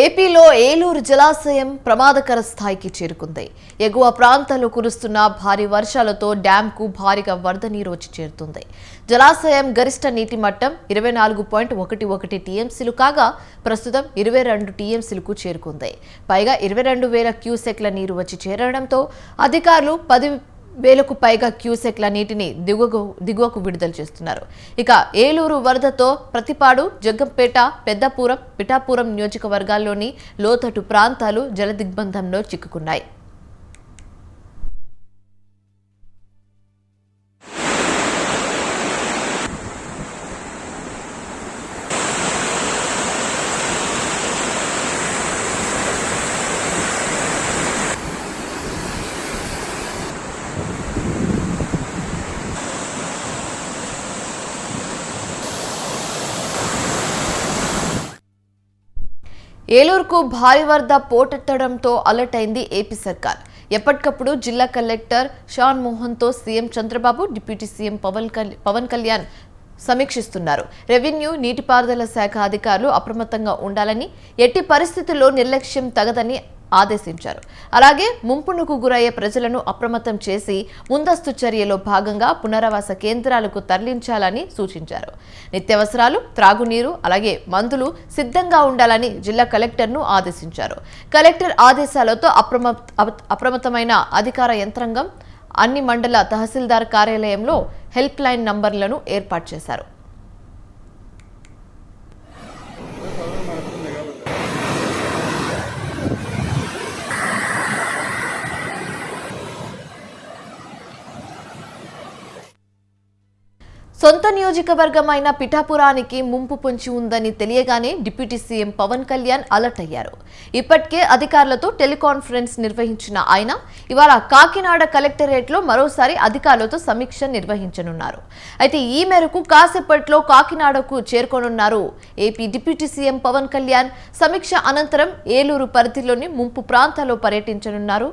ఏపీలో ఏలూరు జలాశయం ప్రమాదకర స్థాయికి చేరుకుంది. ఎగువ ప్రాంతాల్లో కురుస్తున్న భారీ వర్షాలతో డ్యాంకు భారీగా వరద నీరు వచ్చి చేరుతుంది. జలాశయం గరిష్ట నీటి మట్టం ఇరవై నాలుగు పాయింట్ ఒకటి ఒకటి టీఎంసీలు కాగా ప్రస్తుతం ఇరవై రెండు టీఎంసీలకు చేరుకుంది. పైగా ఇరవై రెండు వేల క్యూసెక్ల నీరు వచ్చి చేరడంతో అధికారులు పది వేలకు పైగా క్యూసెక్ల నీటిని దిగువకు దిగువకు విడుదల చేస్తున్నారు. ఇక ఏలూరు వరదతో ప్రతిపాడు జగ్గంపేట పెద్దపురం పిఠాపురం నియోజకవర్గాల్లోని లోతట్టు ప్రాంతాలు జలదిగ్బంధంలో చిక్కుకున్నాయి. ఏలూరుకు భారీ వరద పోటెత్తడంతో అలర్ట్ అయింది ఏపీ సర్కార్. ఎప్పటికప్పుడు జిల్లా collector Shan మోహన్తో CM Chandrababu deputy CM Pawan కల్- పవన్ కళ్యాణ్ సమీక్షిస్తున్నారు. రెవెన్యూ నీటిపారుదల శాఖ అధికారులు అప్రమత్తంగా ఉండాలని ఎట్టి పరిస్థితుల్లో నిర్లక్ష్యం తగదని ఆదేశించారు. అలాగే ముంపునకు గురయ్యే ప్రజలను అప్రమత్తం చేసి ముందస్తు చర్యలో భాగంగా పునరావాస కేంద్రాలకు తరలించాలని సూచించారు. నిత్యావసరాలు త్రాగునీరు అలాగే మందులు సిద్ధంగా ఉండాలని జిల్లా కలెక్టర్ను ఆదేశించారు. కలెక్టర్ ఆదేశాలతో అప్రమ అప్రమత్తమైన అధికార యంత్రాంగం అన్ని మండల తహసీల్దార్ కార్యాలయంలో హెల్ప్ లైన్ నంబర్లను ఏర్పాటు చేశారు. సొంత నియోజకవర్గమైన పిఠాపురానికి ముంపు పొంచి ఉందని తెలియగానే deputy CM Pawan Kalyan alert అయ్యారు. ఇప్పటికే అధికారులతో టెలికాన్ఫరెన్స్ నిర్వహించిన ఆయన ఇవాళ కాకినాడ కలెక్టరేట్లో మరోసారి అధికారులతో సమీక్ష నిర్వహించనున్నారు. అయితే ఈ మేరకు కాసేపట్లో కాకినాడకు చేరుకోనున్నారు. AP deputy CM Pawan Kalyan సమీక్ష అనంతరం ఏలూరు పరిధిలోని ముంపు ప్రాంతాల్లో పర్యటించనున్నారు.